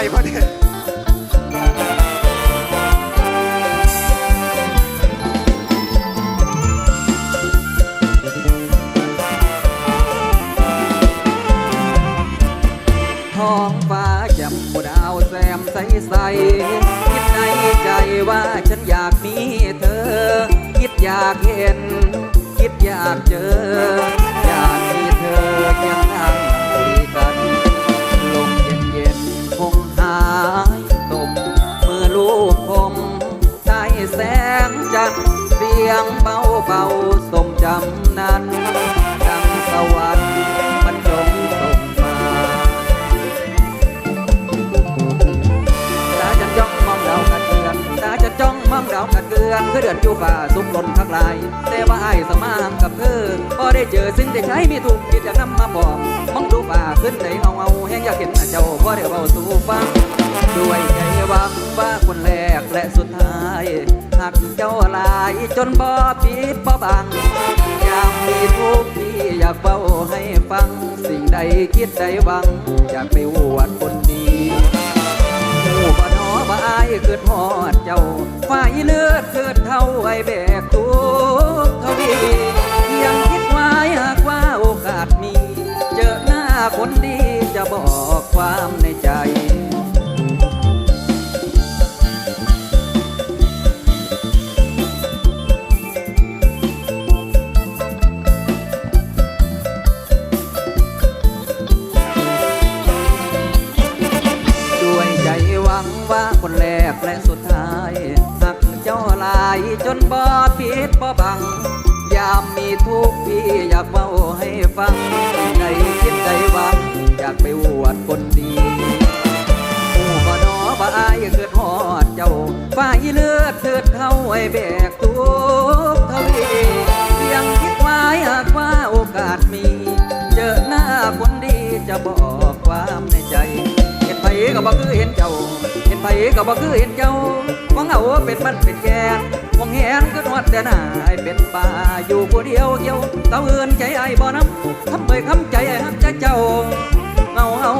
ไปพอดีท้องฟ้าแจ่มหมดาวแซมใสใสคิดในใจว่าฉันอยากมีเธอ คิดอยากเห็น คิดอยากเจอ ที่ใช้มีถูกคิดอยากนำมาบอกมองดูฝ่าขึ้นในเงาเงาแห้งอยากเห็นเจ้าพอได้เบาสู่ฟังด้วยใจหวังว่าคนแรกและสุดท้ายหากเจ้าลายจนบ่ปิดบ่บังอยากมีทุกที่อยากเบาให้ฟัง สิ่งใดคิดใดหวัง อยากไปอวดคนดีหูบ่นอบ่อายคือทอดเจ้าฝ่ายเลือดคือเท่าไอแบกทุกทวีามมีทุกพี่อยากเมาให้ฟังในคิดใจวังอยากไปอวดคนดีผู้บ่นอบ่อายเกิดฮอดเจ้าฝ่ายเลือดเถิดเท่าไอ้แบกทุกทวียังคิดไว้หากว่าโอกาสมี เจอหน้าคนดีจะบอกความในใจเห็นไผก็บ่คือเห็นเจ้า เห็นไผก็บ่คือเห็นเจ้าวังเอาเป็นมันเป็นแกนวังแหนก ดแต่หน้าให้เป็นป่าอยู่ผู้เดียวเกี่ยวเต้าอื่นใจไอ้บ่น้ำทำเบยคำใจไอ้ฮักจะเจ้าเงาเอา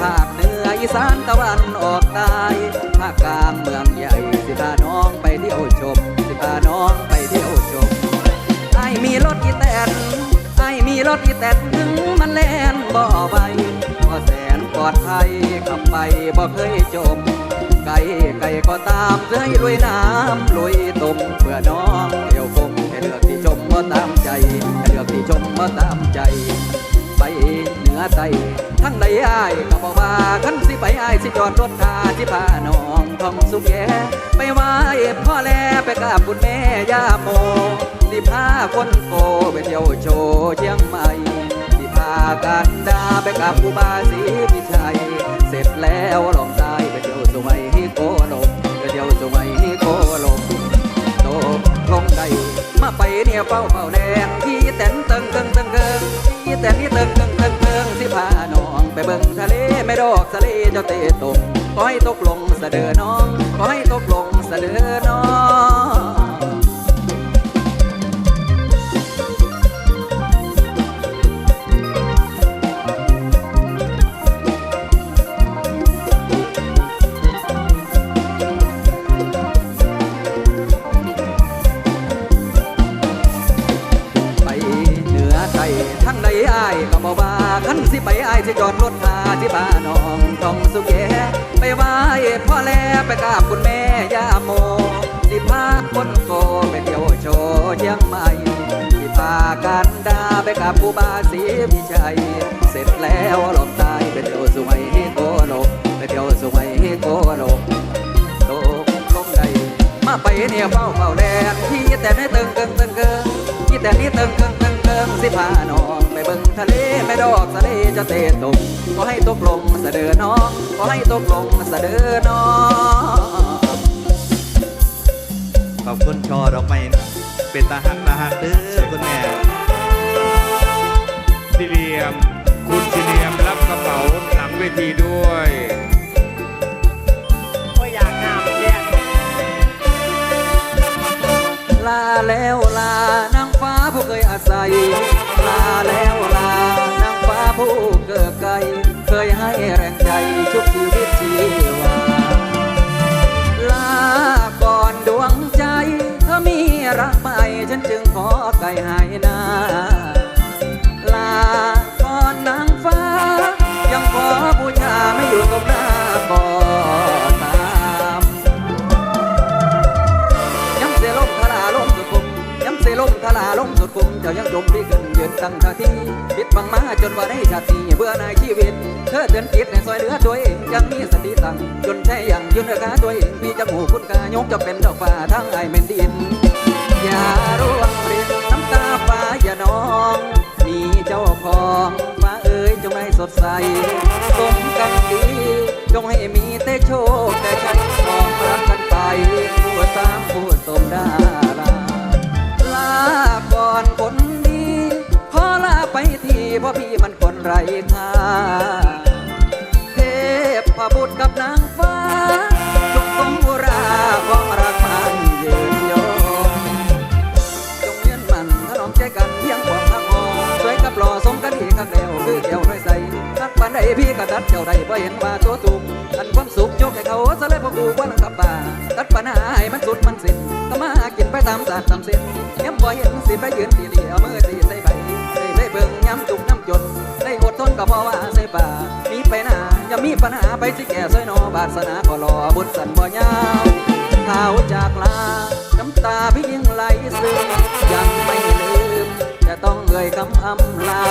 ภาคเหนืออีสานตะวันออกใต้ภาคกลางเมืองใหญ่สิพาน้องไปเที่ยวชม สิพาน้องไปเที่ยวชมไอ้มีรถอีแตนไอ้มีรถอีแตนถึงมันแล่นบ่อใบก็แสนปลอดภัยขับไปบ่เคยจม ไก่ไก่ก็ตามเคยลุยน้ำลุยตุ่มเพื่อน้องเที่ยวคงให้เลือกที่ชมว่าตามใจให้เลือกที่ชมว่าตามใจไป นือใต้ทั้งใดอ้ายก็บอกว่าคันสิไปอ้ายสิจอดรถทาสิพาน้องทองสุขแย่ไปไหว้พ่อแลไปกราบคุณแม่ย่าโมสิพาคนโกไปเที่ยวโชว์เชียงใหม่สิพากันดาไปกับกูบาศรีพิชัยเสร็จแล้วลองตายไปเที่ยวสุไหงโกลกไปเที่ยวสุไหงโกลกตกลงได้มาไปเนี่ยเฝ้าเฝ้าแดงที่แต่นเติงเติงเติงเติงที่แต่นนี่ติงเติงเติงเติง สิพาน้องไปเบิ่งทะเลไม่ดอกทะเลเจ้าเตะตกขอให้ตกลงสะเดือน้องขอให้ตกลงสะเดือน้อง กับผู้บาศรีพิชัย เสร็จแล้วหลบตายไปเที่ยวสวยโกโลกไปเที่ยวสวยโกโลกตกลงใดมาไปเนี่ยเฝ้าเฝ้าแดนที่แต่นี่ตึงเกิงตึงเกิงที่แต่นี่ตึงเกิงตึงเกิงสิพาน้องไปเบิ่งทะเลไม่ดอกทะเลจะเตะตกก็ให้ตกลงเสดอน้องก็ให้ตกลงเสดอน้องขอบคุณชอดอกไม้เป็นตาหักตาหักเด้อคุณแม่ สิเลียม คุณสิเลียมรับกระเป๋าหลังเวทีด้วยก็อยากน้ำแยกลาแล้วลานางฟ้าผู้เคยอาศัย ลาแล้วลานางฟ้าผู้เกิดไกลเคยให้แรงใจชุบชีวิตชีวาลาก่อนดวงใจถ้ามีรักใหม่ฉันจึงขอไก่หายนา คุมเจ้ายังจมพี่ขึ้นยืนตั้งท่าทีปิดบังมาจนว่าได้ชาติเบื่อในายชีวิต เธอเตือนจิตในซอยเหลือตัวเองยังมีสติตั้งจนใช่ยังยืนเนื้อขาตัวเองพี่จะหูคุณกายกจะเป็นดอกฟ้าทั้งไอเมนดิน อย่าร่วงรินน้ำตาฟ้าอย่านอง มีเจ้าของฟ้าเอ๋ยจงให้สดใสสม ทันใดพี่ก็ตัดเจ้าใดบ่เห็นว่าตัวตุกอันความสุขยกให้เขาซะเลยพวกกูว่าลังกับป่าตัดปัญหาให้มันสุดมันสิ้นก็มากินไปตามศาสตร์ตามเส้นย้ำบ่เห็นสิไปยืนตีเหลี่ยมือตีใส่ใบใส่ใส่เบิ่งย้ำจุกน้ำจนได้อดทนก็เพราะว่าใส่ป่ามีไปหนาอย่ามีปัญหาไปสิแก่ซอยนอบาสนาขอรอบุญสันบ่ยาวข่าจากลาน้ำตาพี่ยิ่งไหลซึมยังไม่ลืมจะต้องเอ่ยคำอำลา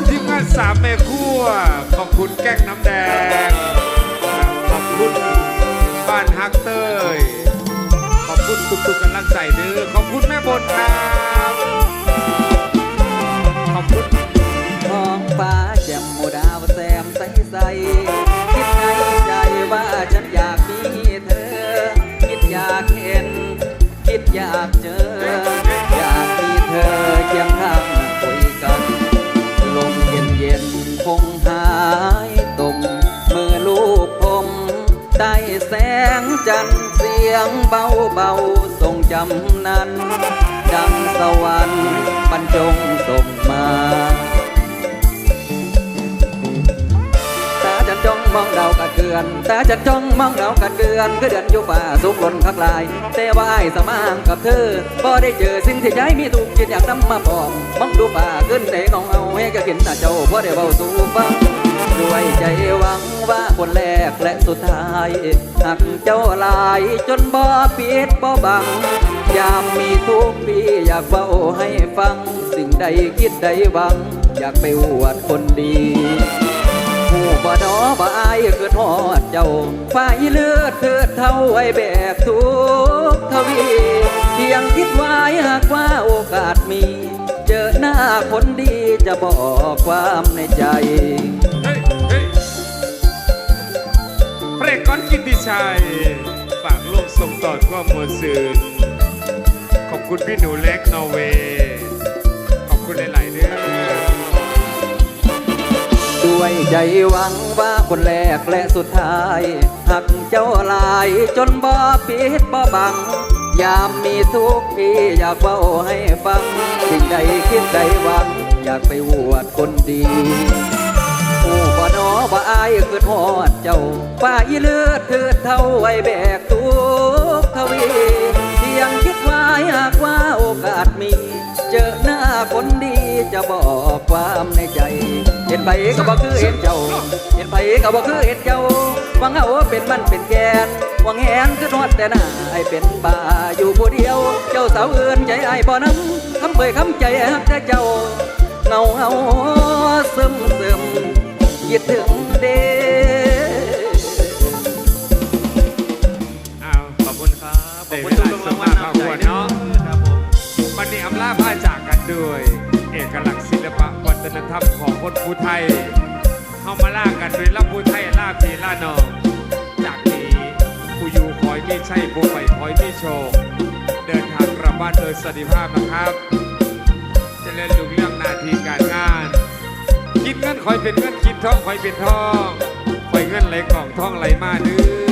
คุณทีมงานสามแม่ครัวขอบคุณแก้งน้ำแดง ขอบคุณบ้านฮักเตยขอบคุณทุกๆกำลังใจเด้อขอบคุณแม่บนครับขอบคุณ ท้องฟ้าแจ่มโมูดาวแซมใสใส สียงเบาเบาๆส่งจำนั้น ดังสวรรค์บรรจงส่งมาตาจันจงมองดาวกัดเกือนต่ฉันจ้องมองดาวกัดเกือนคือเดือนอยู่ป่าสุกหล่นคักลาย แต่ว่าไอ้สมางกับเธอบ่ได้เจอสิ่งที่ใจมีถูกกินอยากนำมาปองมองดูป่าขึ้นในงองเอาให้ก็กินตาเจ้าพอได้เบาสู่ฟัง ด้วยใจหวังว่าคนแรกและสุดท้ายหักเจ้าลายจนบ่ปิดบ่บัง ยามมีทุกข์พี่อยากเบาให้ฟัง สิ่งใดคิดใดหวัง อยากไปอวดคนดีผู้บ่ดอบ่อายคือทอดเจ้าฝ่ายเลือดคือเท่าไว้แบกทุกทวีเพียงคิดไว้หากว่าโอกาสมี เจอหน้าคนดีจะบอกความในใจ เฮ้ยเฮ้ยเพลงก้อนกิติชัยฝากโลกส่งต่อความมวลซื่นขอบคุณพี่หนูเล็กนอร์เวย์ขอบคุณหลาย ๆเรื่องด้วยใจหวังว่าคนแรกและสุดท้าย หักเจ้าหลายจนบ่ปิดบ่บัง ยามมีทุกข์พี่อยากเฝ้าให้ฟัง สิ่งใดคิดใดหวัง อยากไปอวดคนดีผู้บ่นอบ่อายคือทอดเจ้าฝ่ายเลือดคือเท่าไว้แบกทุกทวีเพียงคิดไว้หากว่าโอกาสมี เจอหน้าคนดีจะบอกความในใจ เห็นไปก็บอกคือเห็นเจ้า เห็นไปก็บอกคือเห็นเจ้าวังเอาเป็นมันเป็นแกน วังแหนคือทอดแต่หน้าให้เป็นป่าอยู่ผู้เดียว เจ้าสาวอื่นใจไอ้ายบ่นั้นคำเผยคำใจฮักแต่เจ้าเงาเงาซึมซึมคิดถึงเด้อ้าวขอบคุณครับขอบคุณทุกรางวัลน้ำใจเนาะครับผมวันนี้อำลาพาจากกันด้วยเอกลักษณ์ศิลปะวัฒนธรรมของคนภูไทยเข้ามาล่ากันด้วยล่ำภูไทยล่าพีล่านองจากนี้ผู้ ไม่ใช่ผู้ไปคอยที่โชค เดินทางกลับบ้านโดยสวัสดิภาพนะครับจะเล่นลุงเรื่องหนาทีการงานคิดเงินคอยเป็นเงินคิดทองคอยเป็นทองคอยเงินไหลกล่องทองไหลมาเด้อ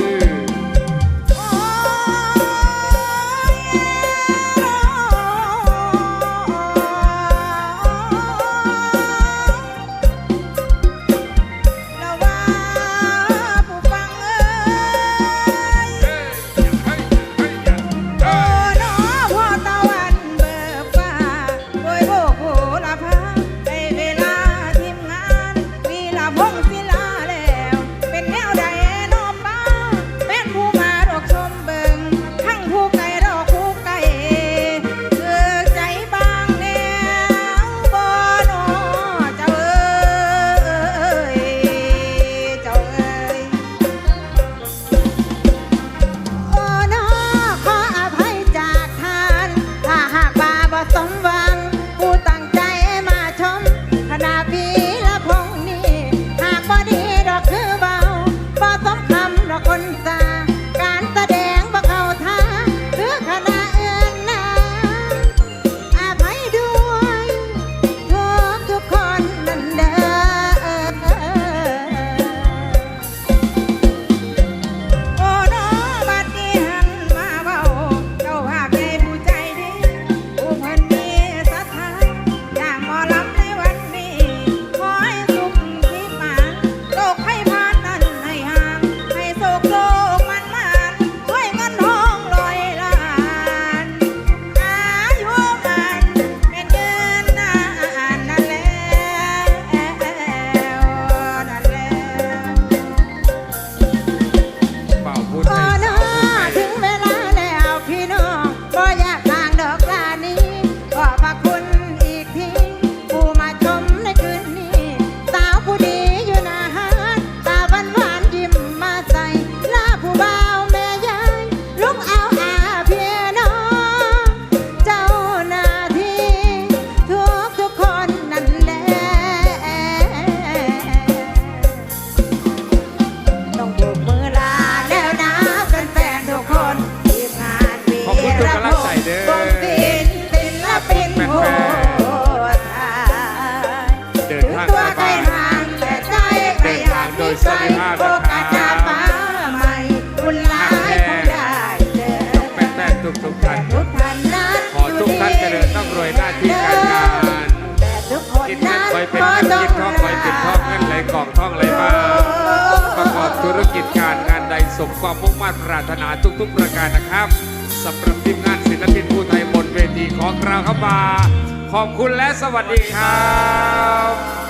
โอกาสจะมาใหม่คุณหลายคงได้เจอแฟนๆทุกทุกท่านทุกท่านนั้นขอทุกท่านเจริญต้องรวยหน้าที่การงานกินเงินนั้นคอยเป็นเงินกินทองคอยเป็นทองเงินไหลกองทองไหลมาประกอบธุรกิจการงานใดสมความมุ่งมั่นปรารถนาทุก ๆ ประการนะครับสำหรับทีมงานศิลปินผู้ไทยบนเวทีขอกล่าวเข้ามาขอบคุณและสวัสดีครับ